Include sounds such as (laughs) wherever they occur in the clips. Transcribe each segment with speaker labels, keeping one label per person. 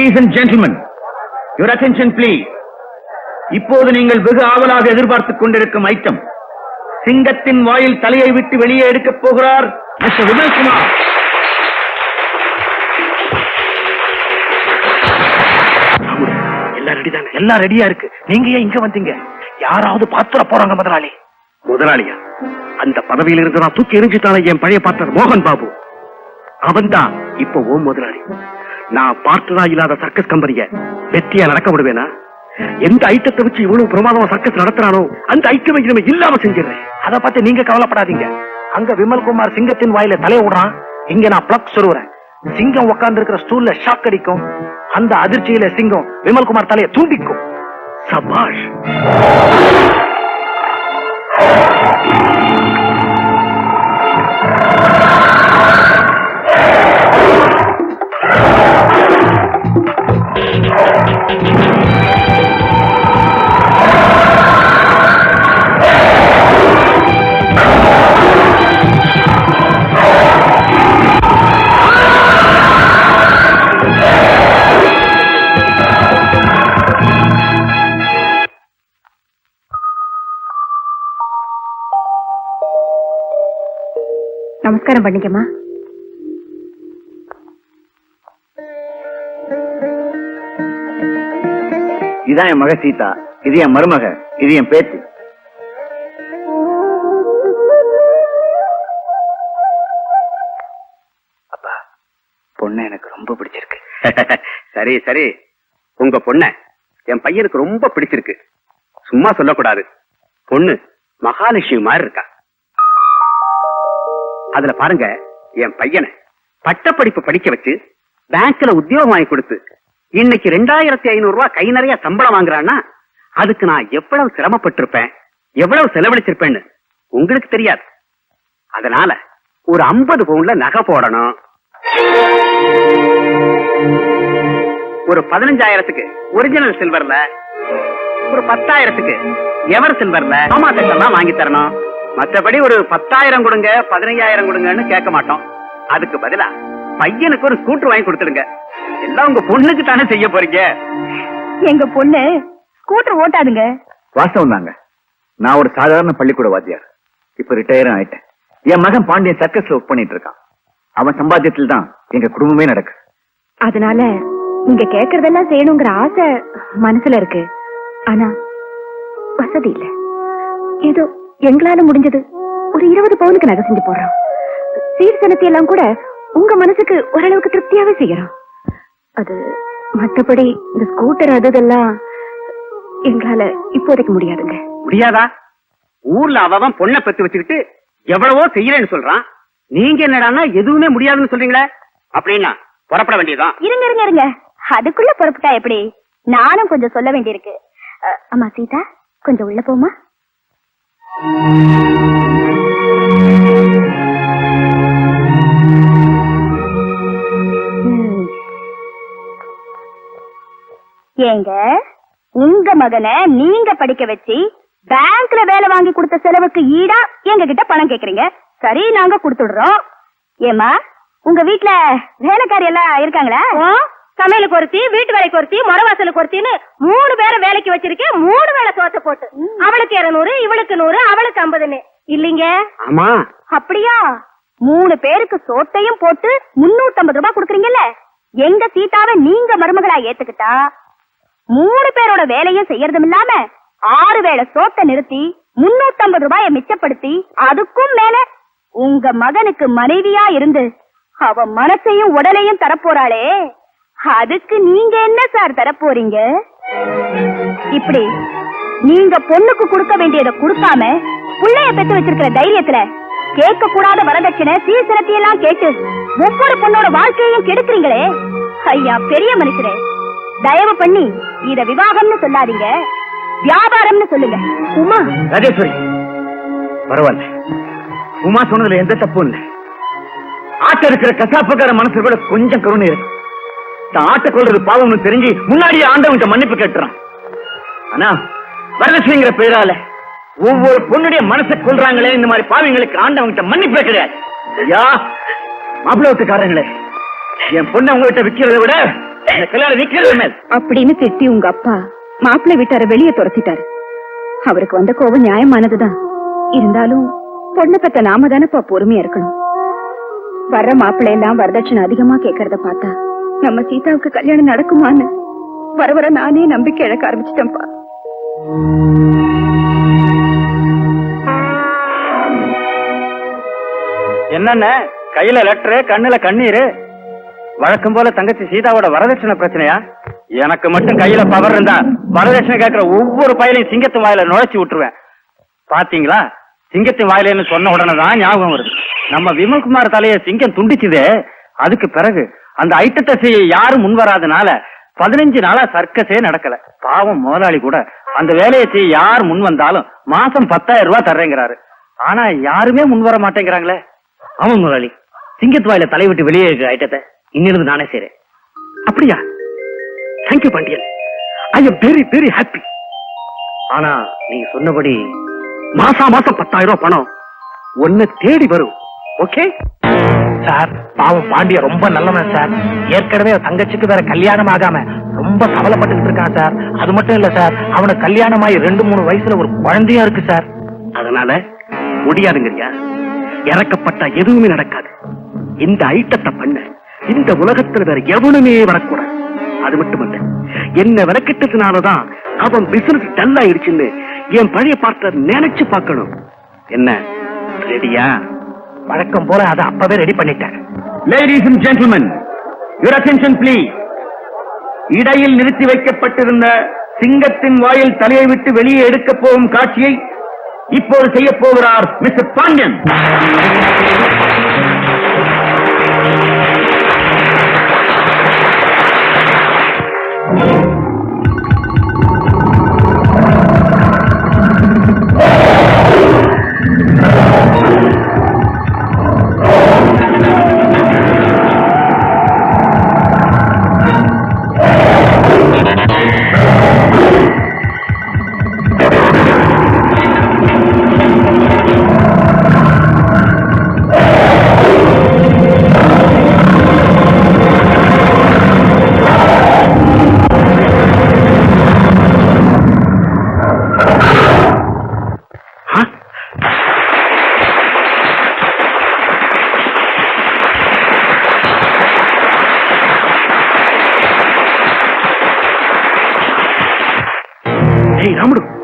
Speaker 1: Ladies and gentlemen your attention please இப்போது நீங்கள் வெகு ஆவலாக எதிர்பார்த்துக் கொண்டிருக்கும் ஐட்டம் சிங்கத்தின் வாயில் தலையை விட்டு வெளியே எடுக்கப் போகிறார் மிஸ்டர் விமல்குமார்
Speaker 2: எல்லாம் ரெடி தாங்க எல்லாம் ரெடியா இருக்கு. நீங்க ஏன் இங்க வந்தீங்க? யாராவது பாத்துற போறாங்க முதலாளி. முதலாளியா? அந்த பதவியில இருந்து நான் தூக்கி எரிஞ்சுட்டான என் பழைய பார்ட்னர் மோகன் பாபு. அவன்தான் இப்போ ஓம் முதலாளி. நான் பார்ட்னரா இல்லாத சர்க்கஸ் கம்பெனிய வெற்றியா நடக்க விடுவேனா? எந்த ஐட்டத்தை வச்சு இவ்வளவு பிரமாதமா சர்க்கஸ் நடத்துறானோ அந்த ஐட்டம் இனிமே இல்லாம செஞ்சிடுறேன். அத பத்தி நீங்க கவலைப்படாதீங்க. அங்க விமல்குமார் சிங்கத்தின் வாயில தலைய விடுறான் இங்க நான் பிளக் சொல்லுறேன். சிங்கம் உட்கார்ந்து இருக்கிற ஸ்டூல்ல ஷாக் அடிக்கும். அந்த அதிர்ச்சியில சிங்கம் விமல்குமார் தலையை தூண்டிக்கும். சபாஷ்.
Speaker 3: நமஸ்காரம் பண்ணிக்கமா
Speaker 1: இதான் என் மக சீதா. இது என் மருமக. இது என் பேத்தி.
Speaker 2: அப்பா பொண்ணு எனக்கு ரொம்ப பிடிச்சிருக்கு. (laughs) சரி சரி. உங்க பொண்ண என் பையனுக்கு ரொம்ப பிடிச்சிருக்கு. சும்மா சொல்லக்கூடாது. பொண்ணு மகாலட்சுமி மாதிரி இருக்கா. அதுல பாருங்க என் பையனை பட்டப்படிப்பு படிக்க வச்சு பேங்க்ல உத்தியோகம் வாங்கி கொடுத்து இன்னைக்கு ரெண்டாயிரத்தி ஐநூறு ரூபாய் கை நிறைய சம்பளம் வாங்குறான்னா அதுக்கு நான் எவ்வளவு சிரமப்பட்டிருப்பேன் எவ்வளவு செலவழிச்சிருப்பேன்னு உங்களுக்கு தெரியாது. அதனால ஒரு ஐம்பது பவுன்ல நகை போடணும். ஒரு பதினஞ்சாயிரத்துக்கு ஒரிஜினல் சில்வர்ல ஒரு பத்தாயிரத்துக்கு எவர் சில்வர்ல மாமா செட்டெல்லாம் வாங்கி தரணும். மற்றபடி ஒரு பத்தாயிரம் கொடுங்க பதினைஞ்சாயிரம் கொடுங்கன்னு கேட்க மாட்டோம். அதுக்கு பதிலா பையனுக்கு ஒரு ஸ்கூட்டர் வாங்கி கொடுத்துடுங்க. எல்லாம் உங்க பொண்ணுக்கு தானே செய்ய போறீங்க.
Speaker 3: எங்க பொண்ணு ஸ்கூட்டர் ஓட்டாதுங்க.
Speaker 1: வாஸ்தவம் தாங்க. நான் ஒரு சாதாரண பள்ளிக்கூட வாத்தியார். இப்ப ரிட்டையரும் ஆயிட்டேன். என் மகன் பாண்டியன் சர்க்கஸ்ல ஒர்க் பண்ணிட்டு இருக்கான். அவன் சம்பாத்தியத்தில் தான் எங்க குடும்பமே நடக்கு.
Speaker 3: அதனால நீங்க கேக்குறதெல்லாம் செய்யணுங்கிற ஆசை மனசுல இருக்கு. ஆனா வசதி இல்ல. ஏதோ எங்களால முடிஞ்சது. ஒரு இருபது பவுனுக்கு நகை செஞ்சு போடுறோம் சீர்சனத்தை எல்லாம் கூட உங்க மனசுக்கு ஓரளவுக்கு திருப்தியாவே செய்யறோம் அது மத்தபடி இந்த ஸ்கூட்டர் அது இதெல்லாம் எங்களால இப்போதைக்கு முடியாதுங்க.
Speaker 2: முடியாதா? ஊர்ல அவன் பொண்ணை பெத்து வச்சுக்கிட்டு எவ்வளவோ செய்யறேன்னு சொல்றான். நீங்க என்னடான்னா எதுவுமே முடியாதுன்னு சொல்றீங்களே? அப்படின்னா புறப்பட வேண்டியதுதான்.
Speaker 3: இருங்க இருங்க இருங்க. அதுக்குள்ள புறப்பட்டா எப்படி? நானும் கொஞ்சம் சொல்ல வேண்டியிருக்கு. அம்மா சீதா கொஞ்சம் உள்ள போமா ஏங்க உங்க மகனை நீங்க படிக்க வச்சு பேங்க்ல வேலை வாங்கி கொடுத்த செலவுக்கு ஈடா எங்க கிட்ட பணம் கேக்குறீங்க? சரி நாங்க கொடுத்துடுறோம். ஏமா உங்க வீட்டுல வேலைக்காரி எல்லாம் இருக்காங்களா? சமையலுக்கு ஒருத்தி வீட்டு வேலைக்கு ஒருத்தி முறவாசலுக்கு ஒருத்தின்னு மூணு பேரை வேலைக்கு வச்சிருக்கேன் மூணு வேலை சோத்த போட்டு. அவளுக்கு இருநூறு இவளுக்கு நூறு அவளுக்கு ஐம்பதுன்னு. இல்லைங்க?
Speaker 4: ஆமா.
Speaker 3: அப்படியா? மூணு பேருக்கு சோத்தையும் போட்டு முன்னூத்தம்பது ரூபாய் கொடுக்குறீங்கல்ல? எங்க சீதாவை நீங்க மருமகளா ஏத்துக்கிட்டா? மூணு பேரோட வேலையும் செய்யறதும் இல்லாம ஆறு வேளை சோத்தை நிறுத்தி முன்னூத்தம்பது ரூபாய மிச்சப்படுத்தி அதுக்கும் மேல உங்க மகனுக்கு மனைவியா இருந்து அவ மனசையும் உடலையும் தரப்போறாளே. அதுக்கு நீங்க என்ன சார் தரப்போறீங்க இப்படி நீங்க பொண்ணுக்கு கொடுக்க வேண்டியதை கொடுக்காம புள்ளைய பெத்து வச்சிருக்கிற தைரியத்துல கேட்க கூடாத வரதட்சணை சீர்திருத்தி எல்லாம் கேட்டு ஒவ்வொரு பொண்ணோட வாழ்க்கையையும் கெடுக்குறீங்களே? ஐயா பெரிய மனுஷரே. தயவு பண்ணி இத விவாகம்னு சொல்லாதீங்க. வியாபாரம்னு சொல்லுங்க. உமா!
Speaker 1: ராஜேஸ்வரி! பரவாயில்ல. உமா சொன்னதுல எந்த தப்பும் இல்லை. ஆட்ட இருக்கிற கசாப்புக்கார மனசு கூட கொஞ்சம் கருணை இருக்கு. தான் ஆட்ட கொள்றது பாவம்னு தெரிஞ்சு முன்னாடியே ஆண்டவன்கிட்ட மன்னிப்பு கேட்டுறான். ஆனா வரலட்சுமிங்கிற பேரால ஒவ்வொரு பொண்ணுடைய மனசை கொள்றாங்களே இந்த மாதிரி பாவங்களுக்கு ஆண்டவன்கிட்ட மன்னிப்பே கிடையாது. ஐயா மாப்பிள்ளை வீட்டுக்காரங்களே என் பொண்ணை உங்ககிட்ட விக்கிறதை விட கல்யாணம் விக்கிறது மேல்.
Speaker 3: அப்படின்னு திட்டி உங்க அப்பா மாப்பிள்ளை வீட்டார வெளியே துரத்திட்டாரு. அவருக்கு வந்த கோபம் நியாயமானதுதான். இருந்தாலும் பொண்ணு பத்த நாம தானப்பா பொறுமையா இருக்கணும். வர்ற மாப்பிள்ளை எல்லாம் வரதட்சணை அதிகமா கேக்குறத பார்த்தா நம்ம சீதாவுக்கு கல்யாணம் நடக்குமான்னு வர வர நானே நம்பிக்கை இழக்க ஆரம்பிச்சிட்டேன்ப்பா.
Speaker 1: என்னென்ன கையில லெட்டரு கண்ணுல கண்ணீரு? வழக்கம் போல தங்கச்சி சீதாவோட வரதட்சணை பிரச்சனையா? எனக்கு மட்டும் கையில பவர் இருந்தா வரதட்சணை கேட்கிற ஒவ்வொரு பயலையும் சிங்கத்து வாயில நுழைச்சி விட்டுருவேன். பாத்தீங்களா? சிங்கத்து வாயிலன்னு சொன்ன உடனே தான் ஞாபகம் வருது. நம்ம விமல்குமார் தலைய சிங்கம் துண்டிச்சுதே. அதுக்கு பிறகு அந்த ஐட்டத்தை செய்ய யாரும் முன் வராதனால பதினஞ்சு நாளா சர்க்கஸே நடக்கல. பாவம் முதலாளி கூட. அந்த வேலையை செய்ய யார் முன் வந்தாலும் மாசம் பத்தாயிரம் ரூபாய் தர்றேங்கிறாரு. ஆனா யாருமே முன் வர மாட்டேங்கிறாங்களே. ஆமா முதலாளி. சிங்கத்துவாயில தலை விட்டு வெளியே இருக்கிற ஐட்டத்தை இன்னிருந்து நானே செய்றேன்.
Speaker 4: அப்படியா? Thank you Pandian. I am very very happy
Speaker 1: ஆனா நீங்க சொன்னபடி
Speaker 4: மாசா மாசம் பத்தாயிரம் ரூபாய் பணம் ஒன்னு தேடி வரும். Okay
Speaker 5: sir. பாவம் பாண்டிய ரொம்ப நல்லவன் சார். ஏற்கனவே தங்கச்சிக்கு வேற கல்யாணம் ஆகாம ரொம்ப கவலைப்பட்டுக்கிட்டு இருக்கான் சார். அது மட்டும் இல்ல சார் அவனுக்கு கல்யாணம் ஆகி ரெண்டு மூணு வயசுல ஒரு குழந்தையா இருக்கு சார்.
Speaker 4: அதனால முடியாதுங்கய்யா. இறக்கப்பட்ட எதுவுமே நடக்காது. இந்த ஐட்டத்தை பண்ண இந்த உலகத்துல வேற எவனுமே வரக்கூடாது. அது மட்டுமல்ல என்ன விளக்கிட்டதுனாலதான் அவன் பிசினஸ் டல் ஆயிடுச்சுன்னு என் பழைய பார்ட்னர் நினைச்சு பார்க்கணும். என்ன? ரெடியா
Speaker 5: வழக்கம் போல அதை அப்பவே ரெடி பண்ணிட்டேன்.
Speaker 1: Ladies and gentlemen your attention please இடையில் நிறுத்தி வைக்கப்பட்டிருந்த சிங்கத்தின் வாயில் தலையை விட்டு வெளியே எடுக்கப் போகும் காட்சியை இப்போது செய்யப் போகிறார் மிஸ்டர் பாண்டியன்.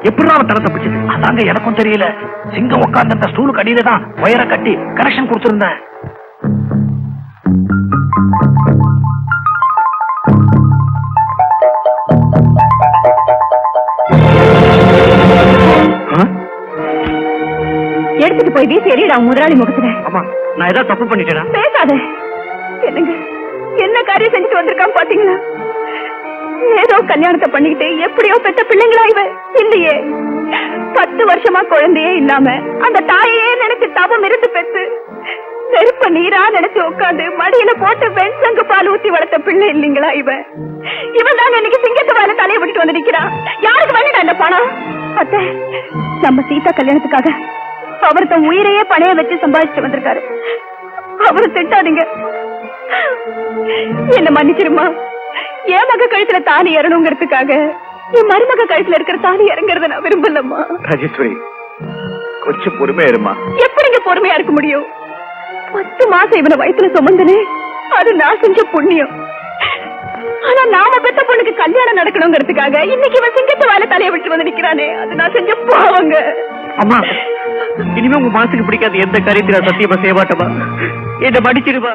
Speaker 4: எப்படி அவன் தலை தப்பிச்சது?
Speaker 5: அதாங்க எனக்கும் தெரியல. சிங்கம் உட்கார்ந்த அந்த ஸ்டூலுக்கு அடியில தான் ஒயரை கட்டி கனெக்ஷன் கொடுத்திருந்தேன்.
Speaker 3: எடுத்துட்டு போய் வீசி எறியடா முதலாளி முகத்துல.
Speaker 4: ஆமா நான் ஏதாவது தப்பு பண்ணிட்டேனா?
Speaker 3: பேசாத. என்னங்க? என்ன காரியம் செஞ்சுட்டு வந்திருக்கான் பாத்தீங்களா? ஏதோ கல்யாணத்தை பண்ணிக்கிட்டு எப்படியோ பெத்த பிள்ளைங்களா இவ? இல்லையே. பத்து வருஷமா குழந்தையே இல்லாம அந்த தாயையே நினைச்சு தவம் இருந்து பெத்து நெருப்ப நீரா நினைச்சு உட்காந்து மடியில போட்டு வெண்சங்கு பால் ஊத்தி வளர்த்த பிள்ளை இல்லைங்களா இவ? இவன் தாங்க இன்னைக்கு சிங்கத்து வாயில தலையை விட்டுட்டு வந்து நிக்கிறான் யாருக்கு வேணுடா இந்த பணம்? அத்த நம்ம சீதா கல்யாணத்துக்காக அவர் தன் உயிரையே பணைய வச்சு சம்பாதிச்சு வந்திருக்காரு. அவரு திட்டாதீங்க. என்ன மன்னிச்சிருமா என் மக கழுத்துல தாலி இறணுங்கிறதுக்காக என் மருமக கழுத்துல இருக்கிற தாலி இறங்குறத நான் விரும்பலம்மா.
Speaker 4: ராஜேஸ்வரி
Speaker 1: கொஞ்சம் பொறுமையா இருமா.
Speaker 6: எப்படிங்க பொறுமையா இருக்க முடியும்? பத்து மாசம் இவனை வயித்துல சுமந்தனே அது நான் செஞ்ச புண்ணியம். ஆனா நாம பெத்த பொண்ணுக்கு கல்யாணம் நடக்கணுங்கிறதுக்காக இன்னைக்கு இவன் சிங்கத்து வாயில தலைய விட்டு வந்து நிக்கிறானே அது நான் செஞ்ச பாவங்க.
Speaker 4: அம்மா இனிமே உங்க மனசுக்கு பிடிக்காத எந்த காரியத்தையும் நான் சத்தியமா செய்ய மாட்டேமா என்ன மன்னிச்சிருமா